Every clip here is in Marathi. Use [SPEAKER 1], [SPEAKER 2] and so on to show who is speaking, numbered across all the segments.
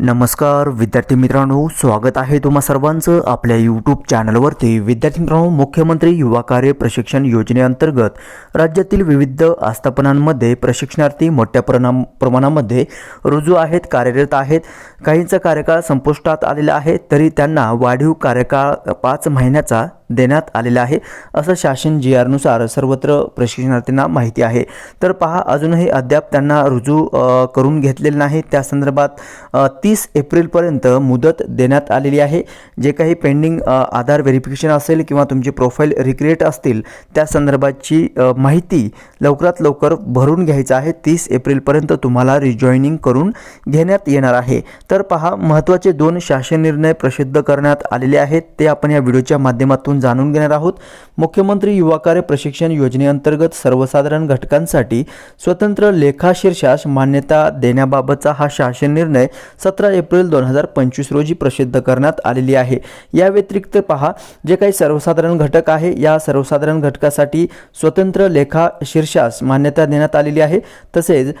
[SPEAKER 1] नमस्कार विद्यार्थी मित्रांनो स्वागत आहे तुम्हा सर्वांचं आपल्या यूट्यूब चॅनलवरती विद्यार्थी मित्रांनो मुख्यमंत्री युवा कार्य प्रशिक्षण योजनेअंतर्गत राज्यातील विविध आस्थापनांमध्ये प्रशिक्षणार्थी मोठ्या प्रणाम प्रमाणामध्ये रुजू आहेत कार्यरत आहेत. काहींचा कार्यकाळ संपुष्टात आलेला आहे तरी त्यांना वाढीव कार्यकाळ पाच महिन्याचा देण्यात आलेला आहे असं शासन जी आरनुसार सर्वत्र प्रशिक्षणार्थींना माहिती आहे. तर पहा अजूनही अद्याप त्यांना रुजू करून घेतलेलं नाही. त्या संदर्भात तीस एप्रिलपर्यंत मुदत देण्यात आलेली आहे. जे काही पेंडिंग आधार व्हेरिफिकेशन असेल किंवा तुमची प्रोफाईल रिक्रिएट असतील त्या संदर्भाची माहिती लवकरात लवकर भरून घ्यायचं आहे. तीस एप्रिलपर्यंत तुम्हाला रिजॉईनिंग करून घेण्यात येणार आहे. तर पहा महत्त्वाचे दोन शासन निर्णय प्रसिद्ध करण्यात आलेले आहेत. ते आपण या व्हिडिओच्या माध्यमातून जाणून घेणार आहोत. मुख्यमंत्री युवा कार्य प्रशिक्षण योजनेअंतर्गत सर्वसाधारण घटकांसाठी स्वतंत्र लेखाशीर्षास मान्यता देण्याबाबतचा हा शासन निर्णय सतरा एप्रिल दोन हजार पंचवीस रोजी प्रसिद्ध करण्यात आलेली आहे. या व्यतिरिक्त पहा जे काही सर्वसाधारण घटक आहे या सर्वसाधारण घटकासाठी स्वतंत्र लेखा शीर्षास मान्यता देण्यात आलेली आहे. तसेच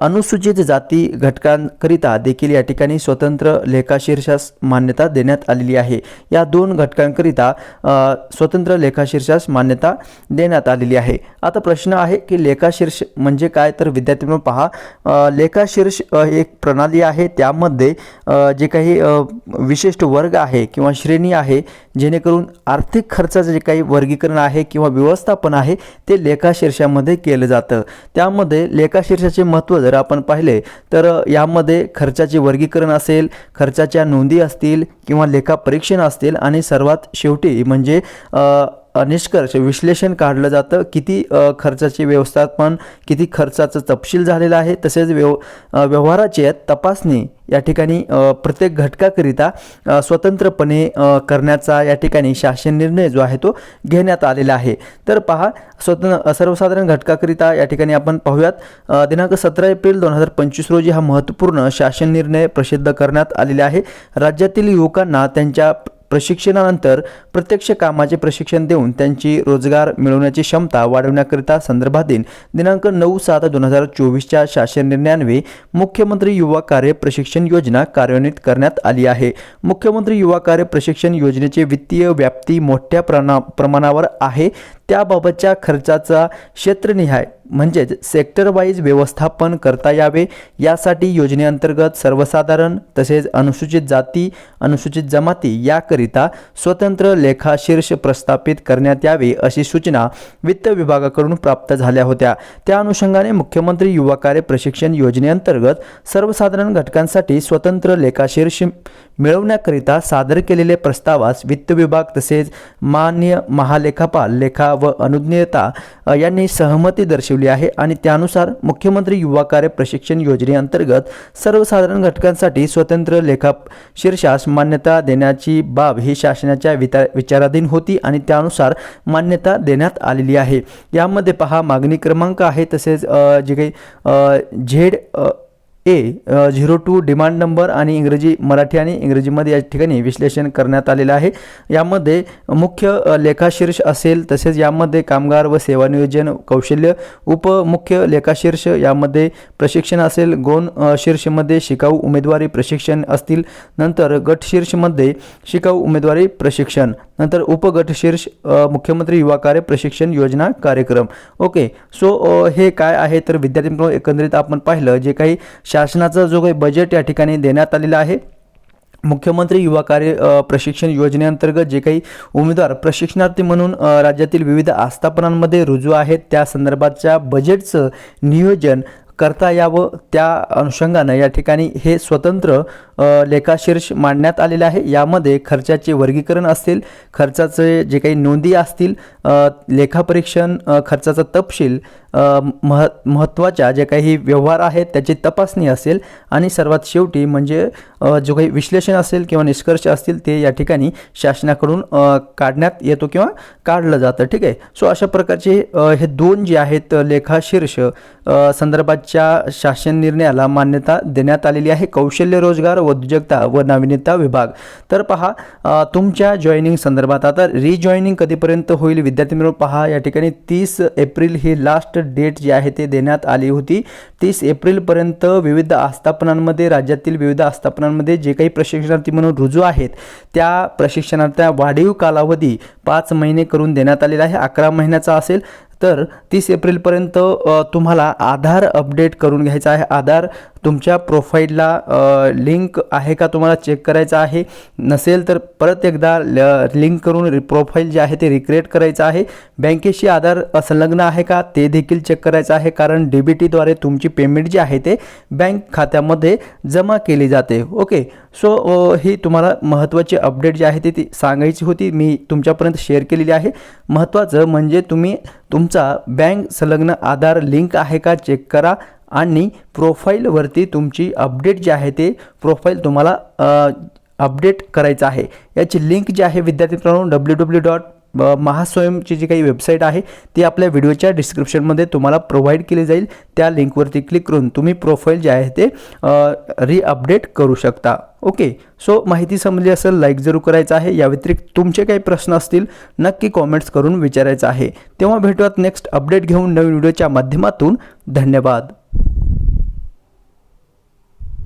[SPEAKER 1] अनुसूचित जाती घटकांकरिता देखील या ठिकाणी स्वतंत्र लेखा शीर्षास मान्यता देण्यात आलेली आहे. या दोन घटकांकरिता स्वतंत्र स्वतंत्र लेखाशीर्षास मान्यता देण्यात आलेली आहे. आता प्रश्न आहे की लेखाशीर्ष म्हणजे काय? तर विद्यार्थी पहा लेखाशीर्ष एक प्रणाली आहे. त्यामध्ये अ, जे काही विशिष्ट वर्ग आहे किंवा श्रेणी आहे जेणेकरून आर्थिक खर्चाचं जे काही वर्गीकरण आहे किंवा व्यवस्थापन आहे ते लेखाशीर्षामध्ये केलं जातं. त्यामध्ये लेखाशीर्षाचे महत्त्व जर आपण पाहिले तर यामध्ये खर्चाचे वर्गीकरण असेल खर्चाच्या नोंदी असतील किंवा लेखापरीक्षण असतील आणि सर्वात शेवटी म्हणजे निष्कर्ष विश्लेषण काढलं जातं. किती खर्चाचे व्यवस्थापन किती खर्चाचं तपशील झालेलं आहे. तसेच व्यव व्यवहाराचे व्यवहाराची तपासणी या ठिकाणी प्रत्येक घटकाकरिता स्वतंत्रपणे करण्याचा या ठिकाणी शासन निर्णय जो आहे तो घेण्यात आलेला आहे. तर पहा स्वतंत्र सर्वसाधारण घटकाकरिता या ठिकाणी आपण पाहूयात दिनांक सतरा एप्रिल दोन हजार पंचवीस रोजी हा महत्त्वपूर्ण शासन निर्णय प्रसिद्ध करण्यात आलेला आहे. राज्यातील युवकांना त्यांच्या प्रशिक्षणानंतर प्रत्यक्ष कामाचे प्रशिक्षण देऊन त्यांची रोजगार मिळवण्याची क्षमता वाढवण्याकरिता संदर्भातील दिनांक नऊ सात दोन हजार चोवीसच्या शासन निर्णयान्वये मुख्यमंत्री युवा कार्य प्रशिक्षण योजना कार्यान्वित करण्यात आली आहे. मुख्यमंत्री युवा कार्य प्रशिक्षण योजनेचे वित्तीय व्याप्ती मोठ्या प्रणा प्रमाणावर आहे. त्याबाबतच्या खर्चाचा क्षेत्रनिहाय म्हणजेच सेक्टर वाईज व्यवस्थापन करता यावे. यासाठी योजनेअंतर्गत सर्वसाधारण तसेच अनुसूचित जाती अनुसूचित जमाती याकरिता स्वतंत्र लेखाशीर्ष प्रस्थापित करण्यात यावे अशी सूचना वित्त विभागाकडून प्राप्त झाल्या होत्या. त्या अनुषंगाने मुख्यमंत्री युवा कार्य प्रशिक्षण योजनेअंतर्गत सर्वसाधारण घटकांसाठी स्वतंत्र लेखाशीर्ष मिळवण्याकरिता सादर केलेले प्रस्तावास वित्त विभाग तसेच मान्य महालेखापाल लेखा व अनुज्ञेयता यांनी सहमती दर्शवली. आहे आणि त्यानुसार मुख्यमंत्री युवा कार्य प्रशिक्षण योजनेअंतर्गत सर्वसाधारण घटकांसाठी स्वतंत्र लेखा शीर्षास मान्यता देण्याची बाब ही शासनाच्या विता विचाराधीन होती आणि त्यानुसार मान्यता देण्यात आलेली आहे. यामध्ये पहा मागणी क्रमांक आहे तसेच जे काही Z A zero two demand number आणि इंग्रजी मराठी आणि इंग्रजीमध्ये या ठिकाणी विश्लेषण करण्यात आलेलं आहे. यामध्ये मुख्य लेखाशीर्ष असेल तसेच यामध्ये कामगार व सेवा नियोजन कौशल्य उपमुख्य लेखाशीर्ष यामध्ये प्रशिक्षण असेल गौण शीर्षमध्ये शिकाऊ उमेदवारी प्रशिक्षण असतील नंतर गट शीर्षमध्ये शिकाऊ उमेदवारी प्रशिक्षण. नंतर उपगट शीर्ष मुख्यमंत्री युवा कार्य प्रशिक्षण योजना कार्यक्रम. ओके सो हे काय आहे? तर विद्यार्थी मित्रांनो, एकंदरीत आपण पाहिलं जे काही शासनाचं जो काही बजेट या ठिकाणी देण्यात आलेला आहे मुख्यमंत्री युवा कार्य प्रशिक्षण योजनेअंतर्गत जे काही उमेदवार प्रशिक्षणार्थी म्हणून राज्यातील विविध आस्थापनांमध्ये रुजू आहेत त्या संदर्भातच्या बजेटचं नियोजन करता यावं त्या अनुषंगानं या ठिकाणी हे स्वतंत्र लेखाशीर्ष मांडण्यात आलेलं आहे. यामध्ये खर्चाचे वर्गीकरण असतील खर्चाचे जे काही नोंदी असतील लेखापरीक्षण खर्चाचा तपशील मह महत्त्वाच्या जे काही व्यवहार आहेत त्याची तपासणी असेल आणि सर्वात शेवटी म्हणजे जो काही विश्लेषण असेल किंवा निष्कर्ष असतील ते या ठिकाणी शासनाकडून काढण्यात येतो किंवा काढलं जातं. ठीक आहे? सो अशा प्रकारचे हे दोन जे आहेत लेखाशीर्ष संदर्भाच्या शासन निर्णयाला मान्यता देण्यात आलेली आहे. कौशल्य रोजगार व उद्योजकता व नाविन्यता विभाग. तर पहा तुमच्या जॉईनिंग संदर्भात आता रिजॉईनिंग कधीपर्यंत होईल? विद्यार्थी मिळून पहा या ठिकाणी तीस एप्रिल ही लास्ट डेट जी आहे ते देण्यात आली होती. तीस एप्रिलपर्यंत विविध आस्थापनांमध्ये राज्यातील विविध आस्थापनांमध्ये जे काही प्रशिक्षणार्थी म्हणून रुजू आहेत त्या प्रशिक्षणार्थ्या वाढीव कालावधी पाच महिने करून देण्यात आलेला आहे. अकरा महिन्याचा असेल तर तीस एप्रिलपर्यंत तुम्हाला आधार अपडेट करून घ्यायचा आहे. आधार तुमच्या प्रोफाईलला लिंक आहे का तुम्हाला चेक करायचं आहे? नसेल तर परत एकदा लिंक करून रि प्रोफाईल जे आहे ते रिक्रिएट करायचं आहे. बँकेशी आधार संलग्न आहे का ते देखील चेक करायचं आहे कारण डी बी टीद्वारे तुमची पेमेंट जी आहे ते बँक खात्यामध्ये जमा केली जाते. ओके? सो ही तुम्हाला महत्त्वाची अपडेट जी आहे ती ती सांगायची होती. मी तुमच्यापर्यंत शेअर केलेली आहे. महत्त्वाचं म्हणजे तुम्ही तुमचा बँक संलग्न आधार लिंक आहे का चेक करा आणि प्रोफाईलवरती तुमची अपडेट जी आहे ते प्रोफाईल तुम्हाला अपडेट करायचं आहे. याची लिंक जी आहे विद्यार्थी मित्रांनो डब्ल्यू डब्ल्यू डॉट महास्वयंची जी काही वेबसाईट आहे ती आपल्या व्हिडिओच्या डिस्क्रिप्शनमध्ये तुम्हाला प्रोव्हाइड केली जाईल. त्या लिंकवरती क्लिक करून तुम्ही प्रोफाईल जे आहे ते रिअपडेट करू शकता. ओके सो माहिती समजली असेल लाईक जरूर करायचं आहे. या व्यतिरिक्त तुमचे काही प्रश्न असतील नक्की कॉमेंट्स करून विचारायचं आहे. तेव्हा भेटूयात नेक्स्ट अपडेट घेऊन नवीन व्हिडिओच्या माध्यमातून. धन्यवाद.